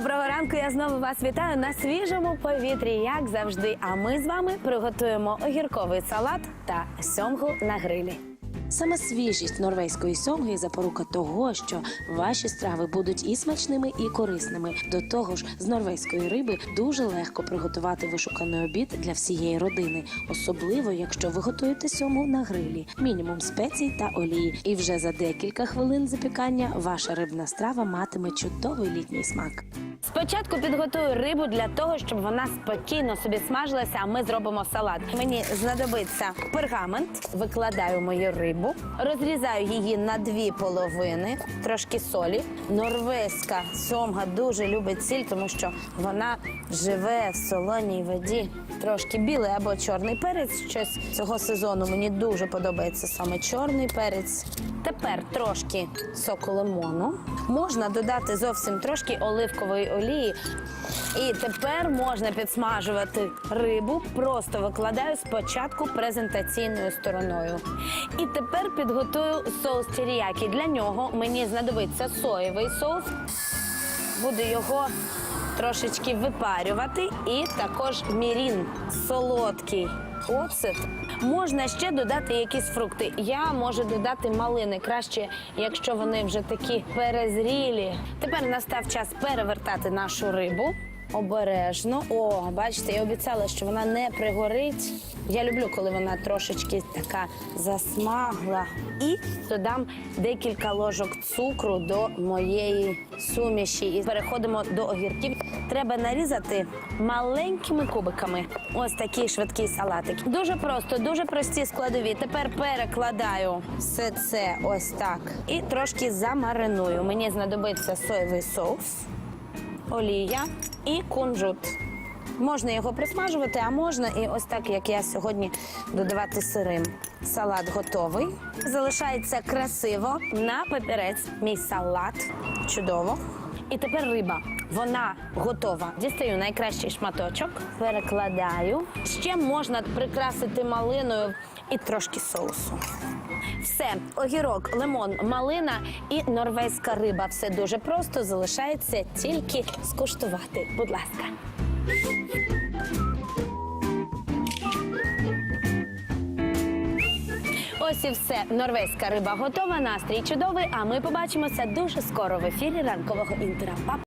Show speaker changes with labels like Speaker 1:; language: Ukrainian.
Speaker 1: Доброго ранку. Я знову вас вітаю на свіжому повітрі, як завжди. А ми з вами приготуємо огірковий салат та сьомгу на грилі.
Speaker 2: Саме свіжість норвезької сьомги запорука того, що ваші страви будуть і смачними, і корисними. До того ж, з норвезької риби дуже легко приготувати вишуканий обід для всієї родини, особливо якщо ви готуєте сьомгу на грилі, мінімум спецій та олії. І вже за декілька хвилин запікання ваша рибна страва матиме чудовий літній смак.
Speaker 1: Спочатку підготую рибу для того, щоб вона спокійно собі смажилася, а ми зробимо салат. Мені знадобиться пергамент, викладаю мою рибу, розрізаю її на дві половини, трошки солі. Норвезька сьомга дуже любить сіль, тому що вона живе в солоній воді. Трошки білий або чорний перець. Щось цього сезону мені дуже подобається саме чорний перець. Тепер трошки соку лимону. Можна додати зовсім трошки оливкової олії. І тепер можна підсмажувати рибу. Просто викладаю спочатку презентаційною стороною. І тепер підготую соус теріякі. Для нього мені знадобиться соєвий соус. Буду його трошечки випарювати. І також мірін солодкий. Оцет. Можна ще додати якісь фрукти. Я можу додати малини краще, якщо вони вже такі перезрілі. Тепер настав час перевертати нашу рибу. Обережно. О, бачите, я обіцяла, що вона не пригорить. Я люблю, коли вона трошечки така засмагла. І додам декілька ложок цукру до моєї суміші. І переходимо до огірків. Треба нарізати маленькими кубиками. Ось такий швидкий салатик. Дуже просто, дуже прості складові. Тепер перекладаю все це ось так і трошки замариную. Мені знадобиться соєвий соус олія і кунжут. Можна його присмажувати, а можна і ось так, як я сьогодні, додавати сирим. Салат готовий. Залишається красиво на папірець. Мій салат. Чудово. І тепер риба. Вона готова. Дістаю найкращий шматочок, перекладаю. Ще можна прикрасити малиною і трошки соусу. Все, огірок, лимон, малина і норвезька риба. Все дуже просто. Залишається тільки скуштувати. Будь ласка. Ось і все. Норвезька риба готова. Настрій чудовий. А ми побачимося дуже скоро в ефірі ранкового інтера.